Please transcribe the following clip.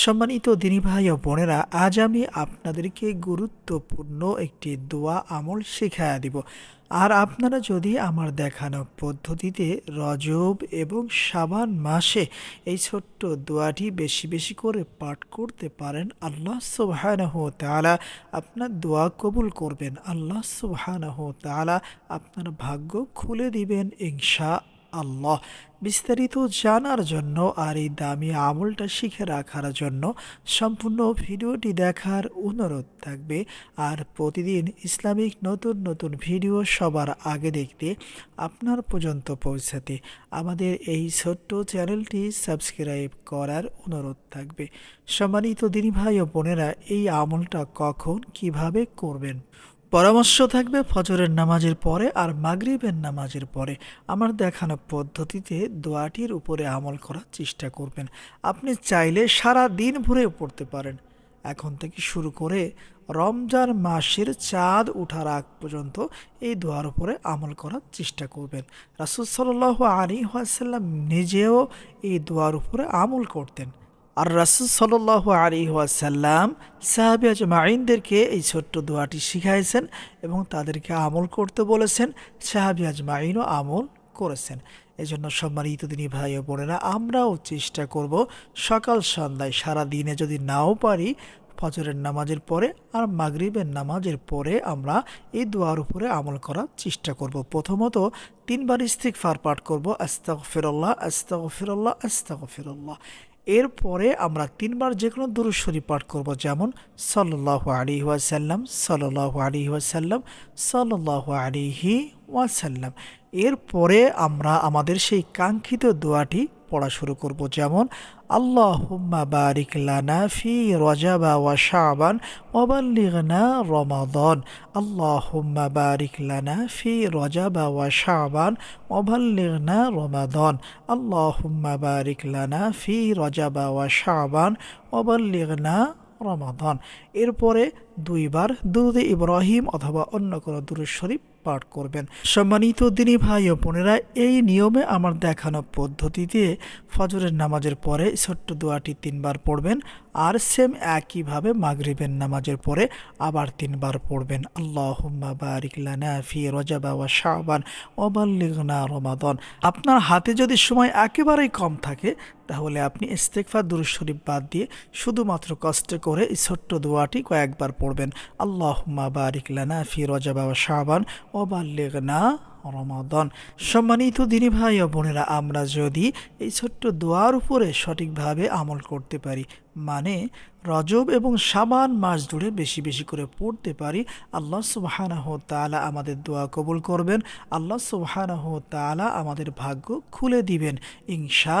সম্মানিত দিনী ভাই ও বোনেরা, আজ আমি আপনাদেরকে গুরুত্বপূর্ণ একটি দোয়া আমল শেখায়া দিব। আর আপনারা যদি আমার দেখানো পদ্ধতিতে রজব এবং সাবান মাসে এই ছোট্ট দোয়াটি বেশি বেশি করে পাঠ করতে পারেন, আল্লাহ সুবহানাহু তালা আপনার দোয়া কবুল করবেন। আল্লাহ সুবহানাহু তালা আপনার ভাগ্য খুলে দিবেন, ইনশা আল্লাহ। বিস্তারিত জানার জন্য আর এই দামি আমলটা শিখে রাখার জন্য সম্পূর্ণ ভিডিওটি দেখার অনুরোধ থাকবে। আর প্রতিদিন ইসলামিক নতুন নতুন ভিডিও সবার আগে দেখতে আপনার পর্যন্ত পৌঁছাতে আমাদের এই ছোট্ট চ্যানেলটি সাবস্ক্রাইব করার অনুরোধ থাকবে। সম্মানিত দিনী ভাই ও বোনেরা, এই আমলটা কখন, কীভাবে করবেন? পরামর্শ থাকবে ফজরের নামাজের পরে আর মাগরিবের নামাজের পরে। আমার দেখানো পদ্ধতিতে দোয়াটির উপরে আমল করার চেষ্টা করবেন। আপনি চাইলে সারা দিন ভরে পড়তে পারেন। এখন থেকে শুরু করে রমজান মাসের চাঁদ ওঠার আগ পর্যন্ত এই দোয়ার উপরে আমল করার চেষ্টা করবেন। রাসুল সাল্লাহ আলী ওয়াসাল্লাম নিজেও এই দোয়ার উপরে আমল করতেন। আর রাসুল সাল্লাহ আলী ওয়াসাল্লাম সাহাবি আজমাইনদেরকে এই ছোট্ট দোয়াটি শিখাইছেন এবং তাদেরকে আমল করতে বলেছেন, সাহাবি আজমাইনও আমল করেছেন। এজন্য সম্মানিত দিনী ভাই বোনেরা, আমরাও চেষ্টা করব সকাল সন্ধ্যায় সারা দিনে যদি নাও পারি, ফজরের নামাজের পরে আর মাগরিবের নামাজের পরে আমরা এই দোয়ার উপরে আমল করার চেষ্টা করব। প্রথমত তিনবার ফার পাঠ করব আস্তাগ ফিরল্লাহ আস্তাগ ফিরল্লাহ আস্তাগ ফিরল্লাহ এরপরে আমরা তিনবার যে কোনো দুরুদ শরীফ পাঠ করব, যেমন সল্লাহ আলী ওয়াসাল্লাম সল্লাহ আলী ওয়াসাল্লাম সল্লাহ আলিহি ওয়াসাল্লাম। এরপরে আমরা আমাদের সেই কাঙ্ক্ষিত দোয়াটি পড়া শুরু করব। যেমন, আল্লাহুম্মা বারিক লানা ফি রজাবা ওয়া শাবান ওয়াবাল্লিগনা রমাদান। আল্লাহুম্মা বারিক লানা ফি রজাবা ওয়া শাবান ওয়াবাল্লিগনা রমাদান। আল্লাহুম্মা বারিক লানা ফি রজাবা ওয়া শাবান ওয়াবাল্লিগনা রমাদান। এরপরে দুইবার দুরুদ ইব্রাহিম অথবা অন্য কোনো দুরুদ শরীফ পাঠ করবেন। সম্মানিত দিনী ভাই ও বোনেরা, এই নিয়মে আমার দেখানো পদ্ধতিতে ফজরের নামাজের পরে ছোট্ট দোয়াটি তিনবার পড়বেন আর সেম একইভাবে মাগরিবের নামাজের পরে আবার তিনবার পড়বেন। আল্লাহ ফি রজাবা শাবান ওবাল্লিগনা রমাদন। আপনার হাতে যদি সময় একেবারেই কম থাকে তাহলে আপনি ইস্তেকফার দুরু শরীফ বাদ দিয়ে শুধুমাত্র কষ্ট করে এই ছোট্ট দোয়াটি কয়েকবার পড়বেন। আল্লাহ বারিক লানা ফি রজাবা ওয়া শাবান ওবাল্লিগনা রমাদন। সম্মানিত দিনী ভাই ও বোনেরা, আমরা যদি এই ছোট্ট দোয়ার উপরে সঠিকভাবে আমল করতে পারি মানে রজব এবং সাবান মাস জুড়ে বেশি বেশি করে পড়তে পারি, আল্লাহ সুবাহানাহ তালা আমাদের দোয়া কবুল করবেন। আল্লাহ সুবাহানাহ তালা আমাদের ভাগ্য খুলে দিবেন। ইনশা